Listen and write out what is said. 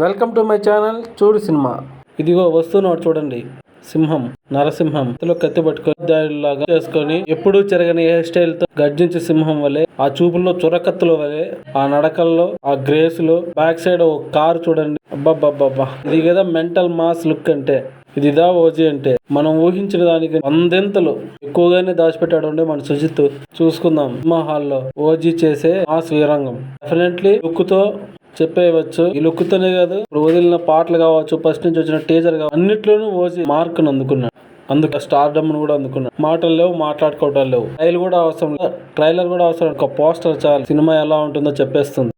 Welcome to my channel చూడు cinema. ఇదిగో వస్తున్నాడు చూడండి. సింహం నరసింహం. ఇంతలో కత్తి పట్టుకొని లాగా చేసుకొని ఎప్పుడూ చెరగని హెయిర్ స్టైల్తో గర్జించే సింహం వలె ఆ చూపుల్లో చురకత్తుల వలె ఆ నడకల్లో ఆ గ్రేస్లో బ్యాక్ సైడ్ ఒక కారు చూడండి. అబ్బబ్బబ్బబ్బా. ఇది కదా మెంటల్ మాస్ లుక్ అంటే. ఇదిదా ఓజీ అంటే. మనం ఊహించిన దానికి వందెంతలు ఎక్కువగానే దాచిపెట్టాడు ఉండే మన సుజిత్. చూసుకుందాం. సినిమా హాల్లో ఓజీ చేసే మాస్ వీరంగం. డెఫినెట్లీ లుక్తో చెప్పేయవచ్చు. ఈ లుక్ తోనే కాదు ఇప్పుడు వదిలిన పాటలు కావచ్చు ఫస్ట్ నుంచి వచ్చిన టీజర్ కావచ్చు అన్నిట్లోనూ ఓజీ మార్క్ అందుకున్నాడు. అందుకు స్టార్ డమ్ కూడా అందుకున్నాడు. మాటలు లేవు మాట్లాడుకోవటాలు లేవు. ట్రైల్ కూడా అవసరం ట్రైలర్ కూడా అవసరం ఒక పోస్టర్ చాలు. సినిమా ఎలా ఉంటుందో చెప్పేస్తుంది.